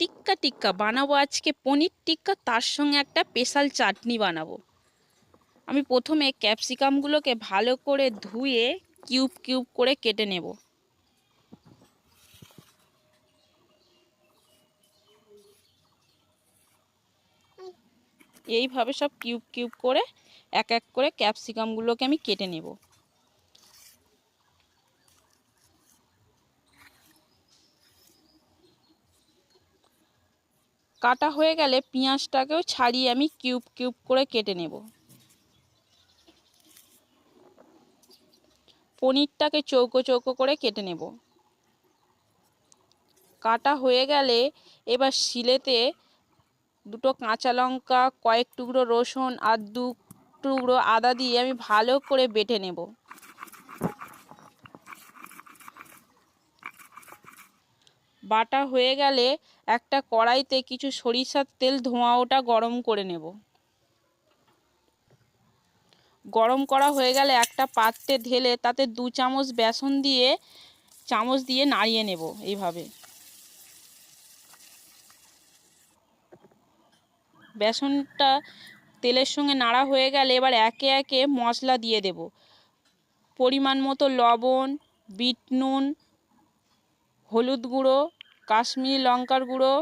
টিক্কা টিক্কা বানাবো আজকে পনির টিক্কা, তার সঙ্গে একটা স্পেশাল চাটনি বানাবো। আমি প্রথমে ক্যাপসিকামগুলোকে ভালো করে ধুয়ে কিউব কিউব করে কেটে নেব। এইভাবে সব কিউব কিউব করে এক এক করে ক্যাপসিকামগুলোকে আমি কেটে নেব। কাটা হয়ে গেলে পেঁয়াজটাকেও ছাড়িয়ে আমি কিউব কিউব করে কেটে নেব। পনিরটাকে চৌকো চৌকো করে কেটে নেব। কাটা হয়ে গেলে এবার শিলেতে দুটো কাঁচা লঙ্কা, কয়েক টুকরো রসুন আর দু টুকরো আদা দিয়ে আমি ভালো করে বেটে নেব। বাটা হয়ে গেলে একটা কড়াইতে কিছু সরিষার তেল ধোঁয়া ওটা গরম করে নেব। গরম করা হয়ে গেলে একটা পাত্রে ঢেলে তাতে দু চামচ বেসন দিয়ে, চামচ দিয়ে নাড়িয়ে নেব এইভাবে। বেসনটা তেলের সঙ্গে নাড়া হয়ে গেলে এবার একে একে মশলা দিয়ে দেব। পরিমাণ মতো লবণ, বিট নুন, হলুদ গুঁড়ো কাশ্মীরি লঙ্কার গুঁড়ো,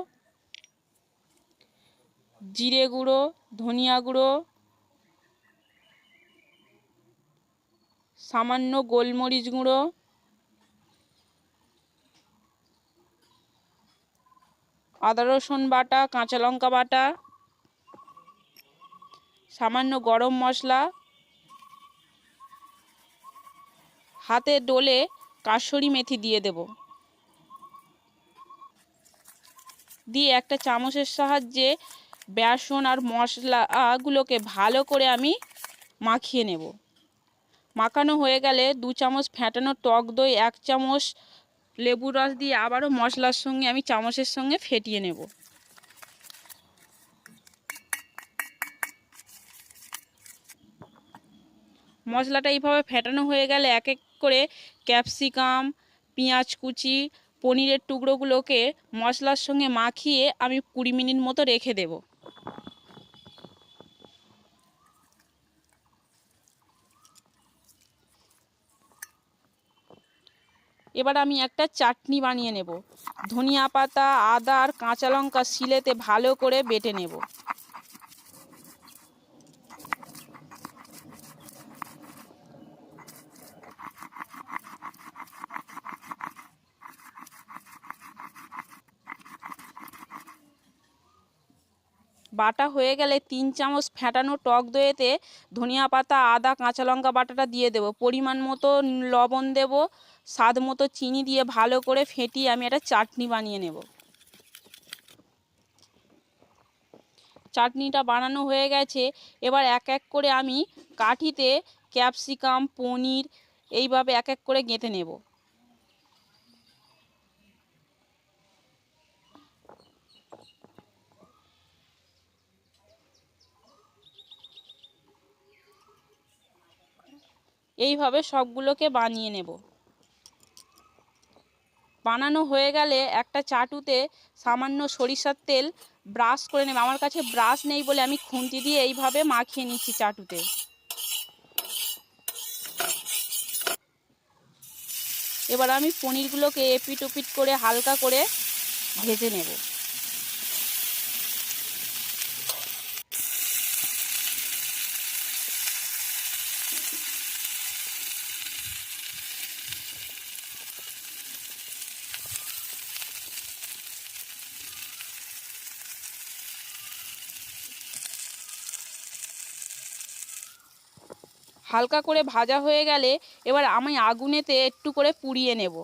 জিরে গুঁড়ো, ধনিয়া গুঁড়ো, সামান্য গোলমরিচ গুঁড়ো, আদা রসুন বাটা, কাঁচা লঙ্কা বাটা, সামান্য গরম মশলা, হাতে ডোলে কাসরি মেথি দিয়ে দেব। দিয়ে একটা চামচের সাহায্যে বেসন আর মশলাগুলোকে ভালো করে আমি মাখিয়ে নেব। মাখানো হয়ে গেলে দু চামচ ফ্যাটানো টক দই, এক চামচ লেবুর রস দিয়ে আবারও মশলার সঙ্গে আমি চামচের সঙ্গে ফেটিয়ে নেব। মশলাটা এইভাবে ফেটানো হয়ে গেলে এক এক করে ক্যাপসিকাম, পেঁয়াজ কুচি পনিরের টুকরোগুলোকে মশলার সঙ্গে মাখিয়ে আমি কুড়ি মিনিট মতো রেখে দেব। এবার আমি একটা চাটনি বানিয়ে নেব। ধনিয়া পাতা, আদা আর কাঁচা লঙ্কা শিলেতে ভালো করে বেটে নেব। বাটা হয়ে গেলে তিন চামচ ফ্যাটানো টক দইয়েতে ধনিয়া পাতা, আদা, কাঁচা লঙ্কা বাটাটা দিয়ে দেবো। পরিমাণ মতো লবণ দেব, স্বাদ মতো চিনি দিয়ে ভালো করে ফেটিয়ে আমি একটা চাটনি বানিয়ে নেব। চাটনিটা বানানো হয়ে গেছে। এবার এক এক করে আমি কাঠিতে ক্যাপসিকাম, পনির এইভাবে এক এক করে গেঁথে নেব। এইভাবে সবগুলোকে বানিয়ে নেব। বানানো হয়ে গেলে একটা চাটুতে সামান্য সরিষার তেল ব্রাশ করে নেব। আমার কাছে ব্রাশ নেই বলে আমি খুন্তি দিয়ে এইভাবে মাখিয়ে নিচ্ছি চাটুতে। এবার আমি পনিরগুলোকে এপিট ওপিট করে হালকা করে ভেজে নেব। হালকা করে ভাজা হয়ে গেলে এবার আমি আগুনেতে একটু করে পুড়িয়ে নেব।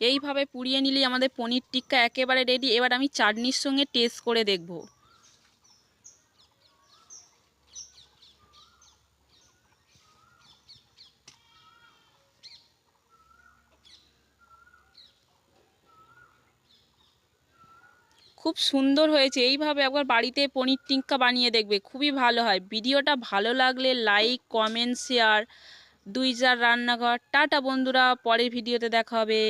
এইভাবে পুড়িয়ে নিলেই আমাদের পনির টিক্কা একেবারে রেডি এবার আমি চাটনির সঙ্গে টেস্ট করে দেখব। খুব সুন্দর হয়েছে। এইভাবে একবার বাড়িতে পনির টিক্কা বানিয়ে দেখবে, খুবই ভালো হয়। ভিডিওটা ভালো লাগলে লাইক, কমেন্ট, শেয়ার। দুই যার রান্নাঘর। টাটা বন্ধুরা, পরের ভিডিওতে দেখা হবে।